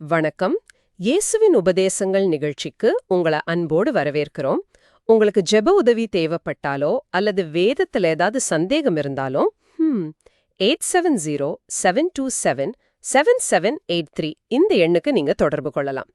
வணக்கம். இயேசுவின் உபதேசங்கள் நிகழ்ச்சிக்கு உங்களை அன்போடு வரவேற்கிறோம். உங்களுக்கு ஜெப உதவி தேவைப்பட்டாலோ அல்லது வேதத்துல ஏதாவது சந்தேகம் இருந்தாலோ eight seven zero seven two seven seven seven eight three இந்த எண்ணுக்கு நீங்க தொடர்பு கொள்ளலாம்.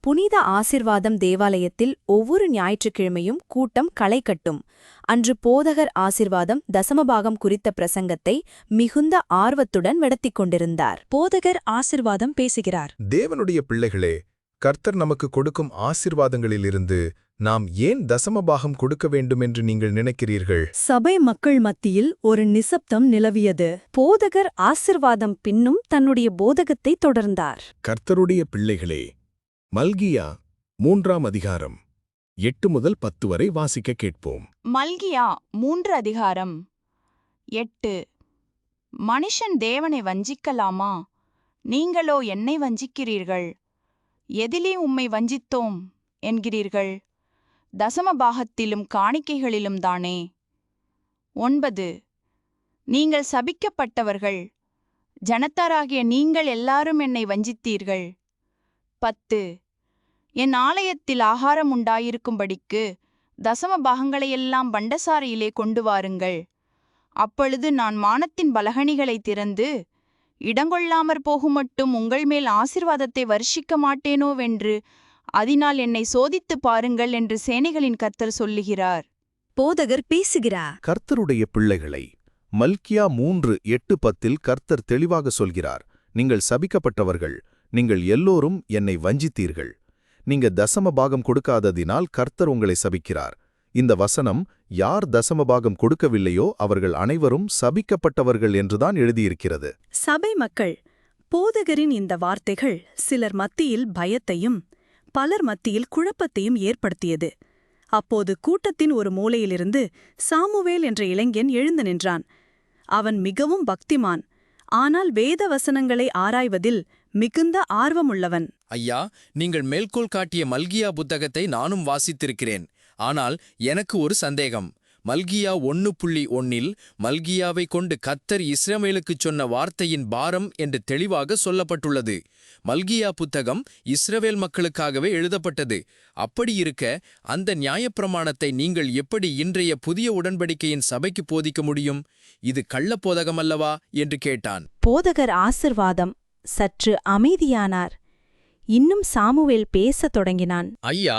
புனித ஆசிர்வாதம் தேவாலயத்தில் ஒவ்வொரு ஞாயிற்றுக்கிழமையும் கூட்டம் களை கட்டும். அன்று போதகர் ஆசிர்வாதம் தசமபாகம் குறித்த பிரசங்கத்தை மிகுந்த ஆர்வத்துடன் நடத்திக் கொண்டிருந்தார். போதகர் ஆசிர்வாதம் பேசுகிறார். தேவனுடைய பிள்ளைகளே கர்த்தர் நமக்கு கொடுக்கும் ஆசிர்வாதங்களிலிருந்து நாம் ஏன் தசமபாகம் கொடுக்க வேண்டும் என்று நீங்கள் நினைக்கிறீர்கள்? சபை மக்கள் மத்தியில் ஒரு நிசப்தம் நிலவியது. போதகர் ஆசிர்வாதம் பின்னும் தன்னுடைய போதகத்தை தொடர்ந்தார். கர்த்தருடைய பிள்ளைகளே மல்கியா மூன்றாம் அதிகாரம். எட்டு முதல் பத்து வரை வாசிக்க கேட்போம். மல்கியா மூன்று அதிகாரம். எட்டு. மனுஷன் தேவனை வஞ்சிக்கலாமா? நீங்களோ என்னை வஞ்சிக்கிறீர்கள்? எதிலே உம்மை வஞ்சித்தோம் என்கிறீர்கள். தசமபாகத்திலும் காணிக்கைகளிலும் தானே? ஒன்பது. நீங்கள் சபிக்கப்பட்டவர்கள். ஜனத்தாராகிய நீங்கள் எல்லாரும் என்னை வஞ்சித்தீர்கள். பத்து. என் ஆலயத்தில் ஆகாரம் உண்டாயிருக்கும்படிக்கு தசம பாகங்களையெல்லாம் பண்டசாரையிலே கொண்டு வாருங்கள். அப்பொழுது நான் மானத்தின் பலகணிகளை திறந்து இடங்கொள்ளாமற் போகுமட்டும் உங்கள் மேல் ஆசிர்வாதத்தை வருஷிக்க மாட்டேனோவென்று அதனால் என்னை சோதித்துப் பாருங்கள் என்று சேனைகளின் கர்த்தர் சொல்லுகிறார். போதகர் பேசுகிறார். கர்த்தருடைய பிள்ளைகளை மல்கியா மூன்று எட்டு பத்தில் கர்த்தர் தெளிவாக சொல்கிறார். நீங்கள் சபிக்கப்பட்டவர்கள் நீங்கள் எல்லோரும் என்னை வஞ்சித்தீர்கள். நீங்க தசம பாகம் கொடுக்காததினால் கர்த்தர் உங்களை சபிக்கிறார். இந்த வசனம் யார் தசம பாகம் கொடுக்கவில்லையோ அவர்கள் அனைவரும் சபிக்கப்பட்டவர்கள் என்றுதான் எழுதியிருக்கிறது. சபை மக்கள் போதகரின் இந்த வார்த்தைகள் சிலர் மத்தியில் பயத்தையும் பலர் மத்தியில் குழப்பத்தையும் ஏற்படுத்தியது. அப்போது கூட்டத்தின் ஒரு மூலையிலிருந்து சாமுவேல் என்ற இளைஞன் எழுந்து நின்றான். அவன் மிகவும் பக்திமான். ஆனால் வேத வசனங்களை ஆராய்வதில் மிகுந்த ஆர்வமுள்ளவன். ஐயா நீங்கள் மேல்கோள் காட்டிய மல்கியா புத்தகத்தை நானும் வாசித்திருக்கிறேன். ஆனால் எனக்கு ஒரு சந்தேகம். மல்கியா ஒன்னு புள்ளி ஒன்னில் மல்கியாவை கொண்டு கத்தர் இஸ்ரவேலுக்குச் சொன்ன வார்த்தையின் பாரம் என்று தெளிவாக சொல்லப்பட்டுள்ளது. மல்கியா புத்தகம் இஸ்ரவேல் மக்களுக்காகவே எழுதப்பட்டது. அப்படி இருக்க அந்த நியாயப்பிரமாணத்தை நீங்கள் எப்படி இன்றைய புதிய உடன்படிக்கையின் சபைக்கு போதிக்க முடியும்? இது கள்ளப்போதகமல்லவா என்று கேட்டான். போதகர் ஆசிர்வாதம். சற்று அமைதியானார். இன்னும் சாமுவேல் பேசத் தொடங்கினான். ஐயா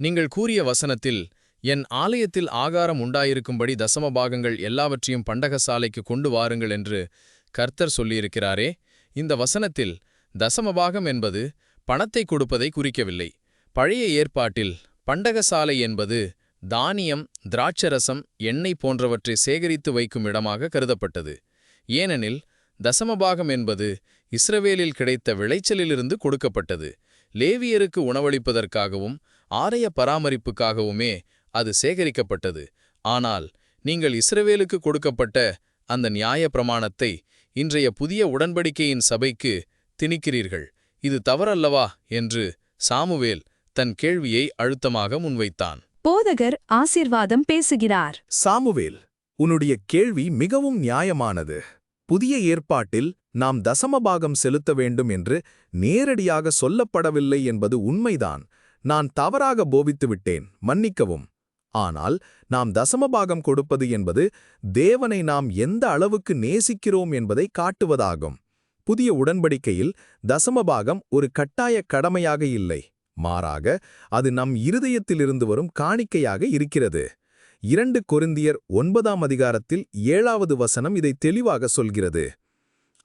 நீங்கள் கூறிய வசனத்தில் என் ஆலயத்தில் ஆகாரம் உண்டாயிருக்கும்படி தசம பாகங்கள் எல்லாவற்றையும் பண்டகசாலைக்கு கொண்டு வாருங்கள் என்று கர்த்தர் சொல்லியிருக்கிறாரே இந்த வசனத்தில் தசமபாகம் என்பது பணத்தை கொடுப்பதை குறிக்கவில்லை. பழைய ஏற்பாட்டில் பண்டகசாலை என்பது தானியம் திராட்சரசம் எண்ணெய் போன்றவற்றை சேகரித்து வைக்கும் இடமாக கருதப்பட்டது. ஏனெனில் தசமபாகம் என்பது இஸ்ரவேலில் கிடைத்த விளைச்சலிலிருந்து கொடுக்கப்பட்டது. லேவியருக்கு உணவளிப்பதற்காகவும் ஆலய பராமரிப்புக்காகவுமே அது சேகரிக்கப்பட்டது. ஆனால் நீங்கள் இஸ்ரவேலுக்கு கொடுக்கப்பட்ட அந்த நியாய பிரமாணத்தை இன்றைய புதிய உடன்படிக்கையின் சபைக்கு திணிக்கிறீர்கள். இது தவறல்லவா? என்று சாமுவேல் தன் கேள்வியை அழுத்தமாக முன்வைத்தான். போதகர் ஆசிர்வாதம் பேசுகிறார். சாமுவேல் உன்னுடைய கேள்வி மிகவும் நியாயமானது. புதிய ஏற்பாட்டில் நாம் தசமபாகம் செலுத்த வேண்டும் என்று நேரடியாக சொல்லப்படவில்லை என்பது உண்மைதான். நான் தவறாக போவித்துவிட்டேன் மன்னிக்கவும். ஆனால் நாம் தசமபாகம் கொடுப்பது என்பது தேவனை நாம் எந்த அளவுக்கு நேசிக்கிறோம் என்பதை காட்டுவதாகும். புதிய உடன்படிக்கையில் தசமபாகம் ஒரு கட்டாய கடமையாக இல்லை. மாறாக அது நம் இருதயத்திலிருந்து வரும் காணிக்கையாக இருக்கிறது. இரண்டு கொருந்தியர் ஒன்பதாம் அதிகாரத்தில் ஏழாவது வசனம் இதை தெளிவாக சொல்கிறது.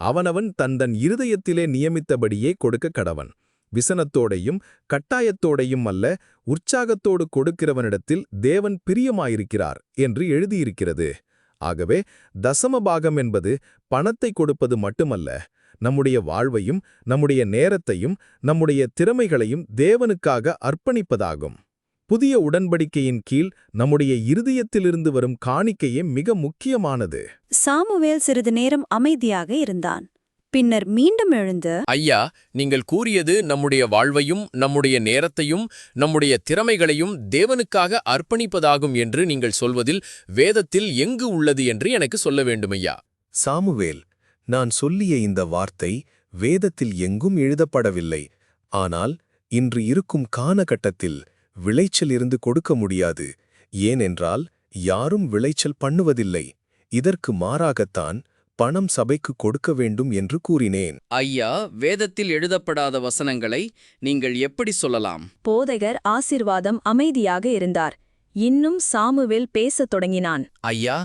அவனவன் தந்தன் இருதயத்திலே நியமித்தபடியே கொடுக்க கடவன். விசனத்தோடையும் கட்டாயத்தோடையும் அல்ல உற்சாகத்தோடு கொடுக்கிறவனிடத்தில் தேவன் பிரியமாயிருக்கிறார் என்று எழுதியிருக்கிறது. ஆகவே தசம பாகம் என்பது பணத்தை கொடுப்பது மட்டுமல்ல நம்முடைய வாழ்வையும் நம்முடைய நேரத்தையும் நம்முடைய திறமைகளையும் தேவனுக்காக அர்ப்பணிப்பதாகும். புதிய உடன்படிக்கையின் கீழ் நம்முடைய இருதயத்திலிருந்து வரும் காணிக்கையே மிக முக்கியமானது. சாமுவேல் சிறிது நேரம் அமைதியாக இருந்தான். பின்னர் மீண்டும் எழுந்து ஐயா நீங்கள் கூறியது நம்முடைய வாழ்வையும் நம்முடைய நேரத்தையும் நம்முடைய திறமைகளையும் தேவனுக்காக அர்ப்பணிப்பதாகும் என்று நீங்கள் சொல்வதில் வேதத்தில் எங்கு உள்ளது என்று எனக்கு சொல்ல வேண்டுமையா? சாமுவேல் நான் சொல்லிய இந்த வார்த்தை வேதத்தில் எங்கும் எழுதப்படவில்லை. ஆனால் இன்று இருக்கும் காலகட்டத்தில் விளைச்சல் இருந்து கொடுக்க முடியாது. ஏனென்றால் யாரும் விளைச்சல் பண்ணுவதில்லை. இதற்கு மாறாகத்தான் பணம் சபைக்கு கொடுக்க வேண்டும் என்று கூறினேன். ஐயா வேதத்தில் எழுதப்படாத வசனங்களை நீங்கள் எப்படி சொல்லலாம்? போதகர் ஆசிர்வாதம் அமைதியாக இருந்தார். இன்னும் சாமுவேல் பேசத் தொடங்கினான். ஐயா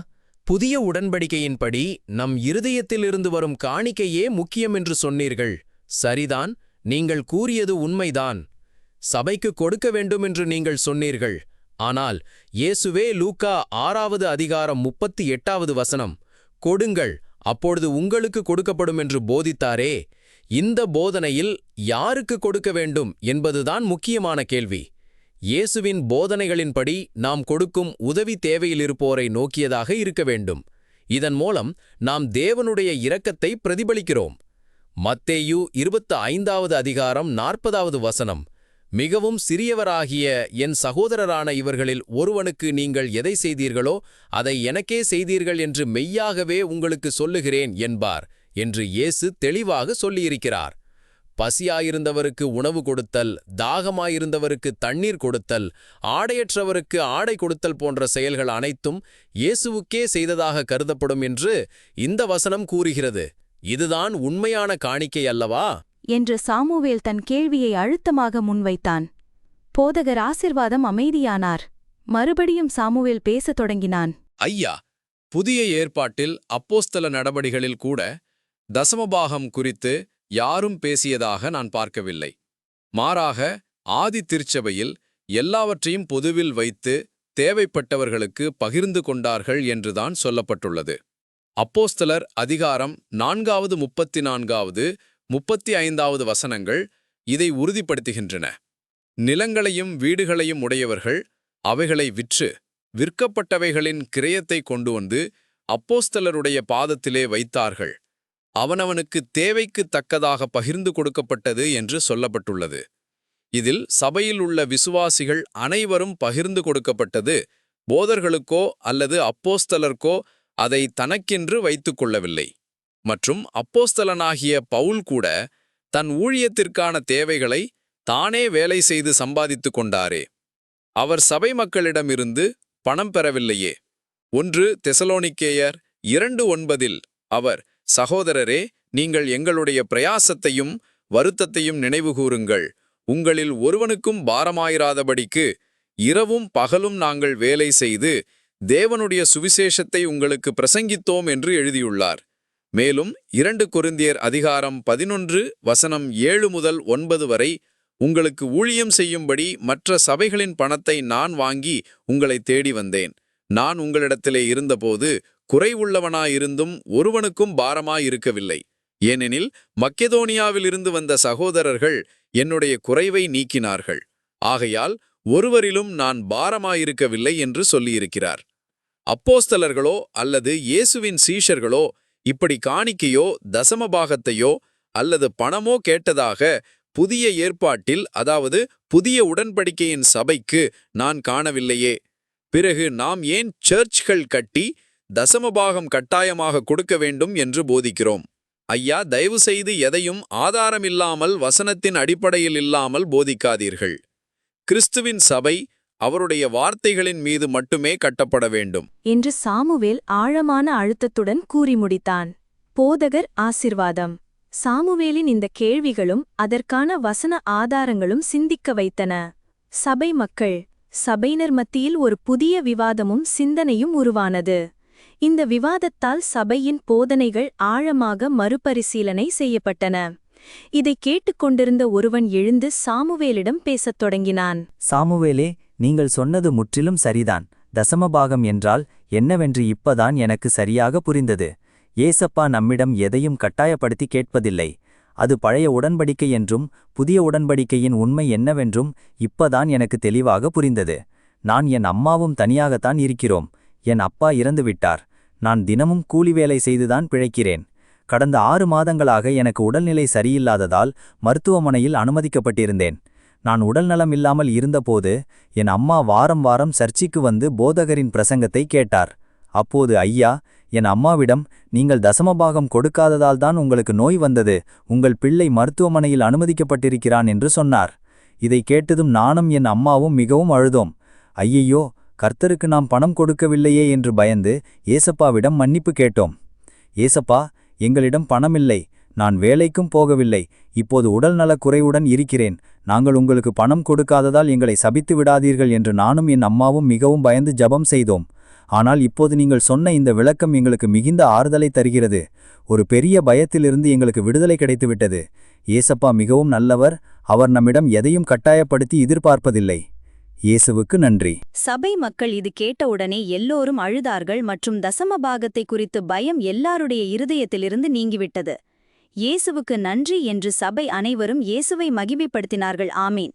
புதிய உடன்படிக்கையின்படி நம் இருதயத்திலிருந்து வரும் காணிக்கையே முக்கியம் என்று சொன்னீர்கள். சரிதான் நீங்கள் கூறியது உண்மைதான். சபைக்கு கொடுக்க வேண்டும் என்று நீங்கள் சொன்னீர்கள். ஆனால் இயேசுவே லூக்கா ஆறாவது அதிகாரம் முப்பத்தி எட்டாவது வசனம் கொடுங்கள் அப்பொழுது உங்களுக்கு கொடுக்கப்படும் என்று போதித்தாரே. இந்த போதனையில் யாருக்கு கொடுக்க வேண்டும் என்பதுதான் முக்கியமான கேள்வி. இயேசுவின் போதனைகளின்படி நாம் கொடுக்கும் உதவி தேவையிலிருப்போரை நோக்கியதாக இருக்க வேண்டும். இதன் மூலம் நாம் தேவனுடைய இரக்கத்தை பிரதிபலிக்கிறோம். மத்தேயு இருபத்து ஐந்தாவது அதிகாரம் நாற்பதாவது வசனம் மிகவும் சிறியவராகிய என் சகோதரரான இவர்களில் ஒருவனுக்கு நீங்கள் எதை செய்தீர்களோ அதை எனக்கே செய்தீர்கள் என்று மெய்யாகவே உங்களுக்கு சொல்லுகிறேன் என்பார் என்று இயேசு தெளிவாக சொல்லியிருக்கிறார். பசியாயிருந்தவருக்கு உணவு கொடுத்தல் தாகமாயிருந்தவருக்கு தண்ணீர் கொடுத்தல் ஆடையற்றவருக்கு ஆடை கொடுத்தல் போன்ற செயல்கள் அனைத்தும் இயேசுவுக்கே செய்ததாக கருதப்படும் என்று இந்த வசனம் கூறுகிறது. இதுதான் உண்மையான காணிக்கை அல்லவா? என்று சாமுவேல் தன் கேள்வியை அழுத்தமாக முன்வைத்தான். போதகர் ஆசிர்வாதம் அமைதியானார். மறுபடியும் சாமுவேல் பேசத் தொடங்கினான். ஐயா புதிய ஏற்பாட்டில் அப்போஸ்தல நடபடிகளில் கூட தசமபாகம் குறித்து யாரும் பேசியதாக நான் பார்க்கவில்லை. மாறாக ஆதி திருச்சபையில் எல்லாவற்றையும் பொதுவில் வைத்து தேவைப்பட்டவர்களுக்கு பகிர்ந்து கொண்டார்கள் என்றுதான் சொல்லப்பட்டுள்ளது. அப்போஸ்தலர் அதிகாரம் நான்காவது முப்பத்தி நான்காவது முப்பத்தி ஐந்தாவது வசனங்கள் இதை உறுதிப்படுத்துகின்றன. நிலங்களையும் வீடுகளையும் உடையவர்கள் அவைகளை விற்று விற்கப்பட்டவைகளின் கிரயத்தை கொண்டு வந்து அப்போஸ்தலருடைய பாதத்திலே வைத்தார்கள். அவனவனுக்கு தேவைக்கு தக்கதாக பகிர்ந்து கொடுக்கப்பட்டது என்று சொல்லப்பட்டுள்ளது. இதில் சபையில் உள்ள விசுவாசிகள் அனைவரும் பகிர்ந்து கொடுக்கப்பட்டது போதர்களுக்கோ அல்லது அப்போஸ்தலர்க்கோ அதை தனக்கென்று வைத்துக்கொள்ளவில்லை மற்றும் அப்போஸ்தலனாகிய பவுல் கூட தன் ஊழியத்திற்கான தேவைகளை தானே வேலை செய்து சம்பாதித்துக் கொண்டாரே. அவர் சபை மக்களிடமிருந்து பணம் பெறவில்லையே. ஒன்று தெசலோனிக்கேயர் இரண்டு ஒன்பதில் அவர் சகோதரரே நீங்கள் எங்களுடைய பிரயாசத்தையும் வருத்தத்தையும் நினைவுகூருங்கள். உங்களில் ஒருவனுக்கும் பாரமாயிராதபடிக்கு இரவும் பகலும் நாங்கள் வேலை செய்து தேவனுடைய சுவிசேஷத்தை உங்களுக்கு பிரசங்கித்தோம் என்று எழுதியுள்ளார். மேலும் இரண்டு குருந்தியர் அதிகாரம் பதினொன்று வசனம் ஏழு முதல் ஒன்பது வரை உங்களுக்கு ஊழியம் செய்யும்படி மற்ற சபைகளின் பணத்தை நான் வாங்கி உங்களை தேடி வந்தேன். நான் உங்களிடத்திலே இருந்தபோது குறைவுள்ளவனாயிருந்தும் ஒருவனுக்கும் பாரமாயிருக்கவில்லை. ஏனெனில் மக்கெதோனியாவிலிருந்து வந்த சகோதரர்கள் என்னுடைய குறைவை நீக்கினார்கள். ஆகையால் ஒருவரிலும் நான் பாரமாயிருக்கவில்லை என்று சொல்லியிருக்கிறார். அப்போஸ்தலர்களோ அல்லது இயேசுவின் சீஷர்களோ இப்படி காணிக்கையோ தசமபாகத்தையோ அல்லது பணமோ கேட்டதாக புதிய ஏற்பாட்டில் அதாவது புதிய உடன்படிக்கையின் சபைக்கு நான் காணவில்லையே. பிறகு நாம் ஏன் சர்ச்கள் கட்டி தசமபாகம் கட்டாயமாக கொடுக்க வேண்டும் என்று போதிக்கிறோம். ஐயா தயவு செய்து எதையும் ஆதாரமில்லாமல் வசனத்தின் அடிப்படையில் இல்லாமல் போதிக்காதீர்கள். கிறிஸ்துவின் சபை அவருடைய வார்த்தைகளின் மீது மட்டுமே கட்டப்பட வேண்டும். என்று சாமுவேல் ஆழமான அழுத்தத்துடன் கூறி முடித்தான். போதகர் ஆசிர்வாதம். சாமுவேலின் இந்த கேள்விகளும் அதற்கான வசன ஆதாரங்களும் சிந்திக்க வைத்தன. சபை மக்கள். சபையினர் மத்தியில் ஒரு புதிய விவாதமும் சிந்தனையும் உருவானது. இந்த விவாதத்தால் சபையின் போதனைகள் ஆழமாக மறுபரிசீலனை செய்யப்பட்டன. இதை கேட்டுக்கொண்டிருந்த ஒருவன் எழுந்து சாமுவேலிடம் பேசத் தொடங்கினான். சாமுவேலே நீங்கள் சொன்னது முற்றிலும் சரிதான். தசமபாகம் என்றால் என்னவென்று இப்பதான் எனக்கு சரியாக புரிந்தது. ஏசப்பா நம்மிடம் எதையும் கட்டாயப்படுத்தி கேட்பதில்லை. அது பழைய உடன்படிக்கை என்றும் புதிய உடன்படிக்கையின் உண்மை என்னவென்றும் இப்பதான் எனக்கு தெளிவாக புரிந்தது. நான் என் அம்மாவும் தனியாகத்தான் இருக்கிறோம். என் அப்பா இறந்துவிட்டார். நான் தினமும் கூலி வேலை செய்துதான் பிழைக்கிறேன். கடந்த ஆறு மாதங்களாக எனக்கு உடல்நிலை சரியில்லாததால் மருத்துவமனையில் அனுமதிக்கப்பட்டிருந்தேன். நான் உடல்நலம் இல்லாமல் இருந்தபோது என் அம்மா வாரம் வாரம் சர்ச்சிக்கு வந்து போதகரின் பிரசங்கத்தை கேட்டார். அப்போது ஐயா என் அம்மாவிடம் நீங்கள் தசமபாகம் கொடுக்காததால் தான் உங்களுக்கு நோய் வந்தது. உங்கள் பிள்ளை மருத்துவமனையில் அனுமதிக்கப்பட்டிருக்கிறான் என்று சொன்னார். இதை கேட்டதும் நானும் என் அம்மாவும் மிகவும் அழுதோம். ஐயையோ கர்த்தருக்கு நாம் பணம் கொடுக்கவில்லையே என்று பயந்து ஏசப்பாவிடம் மன்னிப்பு கேட்டோம். ஏசப்பா எங்களிடம் பணமில்லை. நான் வேலைக்கும் போகவில்லை இப்போது உடல்நலக் குறைவுடன் இருக்கிறேன். நாங்கள் உங்களுக்கு பணம் கொடுக்காததால் எங்களை சபித்து விடாதீர்கள் என்று நானும் என் அம்மாவும் மிகவும் பயந்து ஜெபம் செய்தோம். ஆனால் இப்போது நீங்கள் சொன்ன இந்த விளக்கம் எங்களுக்கு மிகுந்த ஆறுதலை தருகிறது. ஒரு பெரிய பயத்திலிருந்து எங்களுக்கு விடுதலை கிடைத்துவிட்டது. ஏசப்பா மிகவும் நல்லவர் அவர் நம்மிடம் எதையும் கட்டாயப்படுத்தி எதிர்பார்ப்பதில்லை. இயேசுவுக்கு நன்றி. சபை மக்கள் இது கேட்டவுடனே எல்லோரும் அழுதார்கள் மற்றும் தசமபாகத்தை குறித்து பயம் எல்லாருடைய இருதயத்திலிருந்து நீங்கிவிட்டது. இயேசுவுக்கு நன்றி என்று சபை அனைவரும் இயேசுவை மகிமைப்படுத்தினார்கள். ஆமீன்.